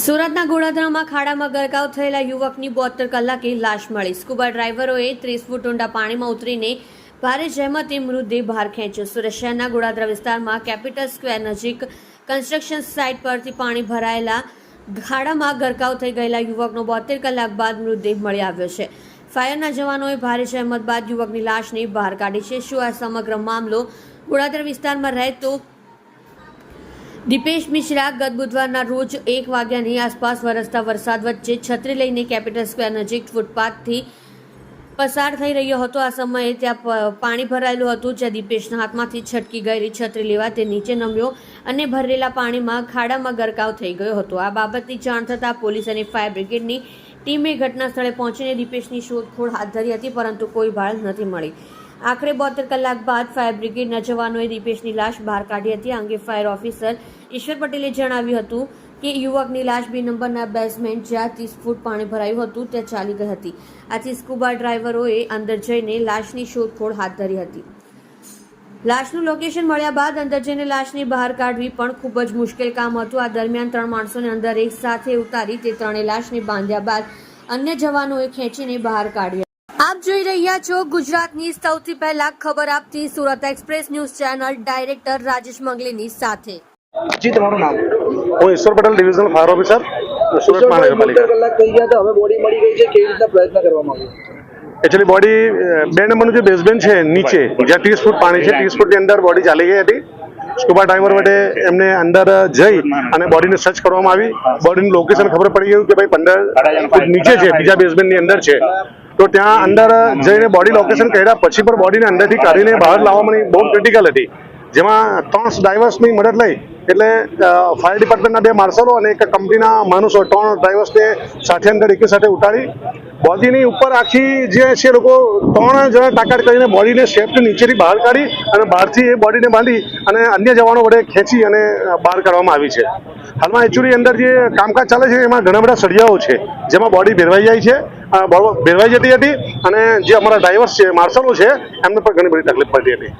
સુરતના ગોળાદરામાં ખાડામાં ગરકાવ થયેલા યુવકની બોતેર કલાકે લાશ મળી. સ્કુબા ડ્રાઈવરોએ ત્રીસ ફૂટ ઊંડા પાણીમાં ઉતરીને ભારે જહેમતે મૃતદેહ બહાર ખેંચ્યો. સુરત શહેરના ગોળાદરા વિસ્તારમાં કેપિટલ સ્ક્વેર નજીક કન્સ્ટ્રક્શન સાઇટ પરથી પાણી ભરાયેલા ખાડામાં ગરકાવ થઈ ગયેલા યુવકનો બોતેર કલાક બાદ મૃતદેહ મળી આવ્યો છે. ફાયરના જવાનોએ ભારે જહેમત બાદ યુવકની લાશને બહાર કાઢી છે. શું આ સમગ્ર મામલો ગોળાદરા વિસ્તારમાં રહેતો દીપેશ મિશ્રા ગત બુધવારના રોજ એક વાગ્યાની આસપાસ વરસતા વરસાદ વચ્ચે છત્રી લઈને કેપિટલ સ્ક્વેર નજીક ફૂટપાથથી પસાર થઈ રહ્યો હતો. આ સમયે ત્યાં પાણી ભરાયેલું હતું જ્યાં દીપેશના હાથમાંથી છટકી ગયેલી છત્રી લેવા તે નીચે નમ્યો અને ભરેલા પાણીમાં ખાડામાં ગરકાવ થઈ ગયો હતો. આ બાબતની જાણ થતાં પોલીસ અને ફાયર બ્રિગેડની ટીમે ઘટના સ્થળે પહોંચીને દીપેશની શોધખોળ હાથ ધરી હતી, પરંતુ કોઈ ભાળ નથી મળી. આખરે બોતેર કલાક બાદ ફાયર બ્રિગેડના જવાનોએ દીપેશની લાશ બહાર કાઢી હતી. અંગે ફાયર ઓફિસર ઈશ્વર પટેલે જણાવ્યું હતું કે યુવકની લાશ બી નંબરના બેઝમેન્ટ જ્યાં ત્રીસ ફૂટ પાણી ભરાયું હતું, ત્યાં ચાલી ગઈ હતી. આથી સ્કુબા ડ્રાઈવરોએ અંદર જઈને લાશની શોધખોળ હાથ ધરી હતી. લાશનું લોકેશન મળ્યા બાદ અંદર જઈને લાશની બહાર કાઢવી પણ ખૂબ જ મુશ્કેલ કામ હતું. આ દરમિયાન ત્રણ માણસોને અંદર એક સાથે ઉતારી તે ત્રણે લાશને બાંધ્યા બાદ અન્ય જવાનોએ ખેંચીને બહાર કાઢ્યા. આપ જોઈ રહ્યા છો ગુજરાતની સૌથી પહેલા ખબર આપતી Surat express news channel director Rajesh મંગલીની સાથે. જી તમારું નામ? હું Ishwar Patel divisional fire officer Surat મહાનગરપાલિકા. કલાક થઈ ગયા તો હવે બોડી મળી ગઈ છે કેવી રીતના પ્રયત્ન કરવામાં આવ્યો? એકચ્યુઅલી બોડી બે નંબરનું જે બેઝમેન્ટ છે નીચે જ્યાં ત્રીસ ફૂટ પાણી છે ત્રીસ ફૂટની અંદર બોડી ચાલી ગઈ હતી. સ્કુબા ડાઈવર માટે એમને અંદર જઈ અને બોડીને સર્ચ કરવામાં આવી. બોડીનું લોકેશન ખબર પડી ગયું કે ભાઈ પંદર ફૂટ નીચે છે બીજા બેઝમેન્ટની અંદર છે. તો ત્યાં અંદર જઈને બોડી લોકેશન કર્યા, પછી પણ બોડીને અંદરથી કાઢીને બહાર લાવવાની બહુ ક્રિટિકલ હતી. જેમાં ત્રણ ડ્રાઈવર્સની મદદ લઈ, એટલે ફાયર ડિપાર્ટમેન્ટના બે માર્શલો અને એક કંપનીના માણસો, ત્રણ ડ્રાઈવર્સને સાથે અંદર એકી સાથે ઉતારી બોડીની ઉપર આખી જે છે લોકો ત્રણ જણા તાકાત કરીને બોડીને સેફ્ટી નીચેથી બહાર કાઢી અને બહારથી એ બોડીને બાંધી અને અન્ય જવાનો વડે ખેંચી અને બહાર કાઢવામાં આવી છે. હાલમાં એકચ્યુઅલી અંદર જે કામકાજ ચાલે છે એમાં ઘણા બધા સળિયાઓ છે, જેમાં બોડી ભેરવાઈ જાય છે ભેરવાઈ જતી હતી અને જે અમારા ડ્રાઈવર્સ છે, માર્શલો છે, એમને પણ ઘણી બધી તકલીફ પડતી હતી.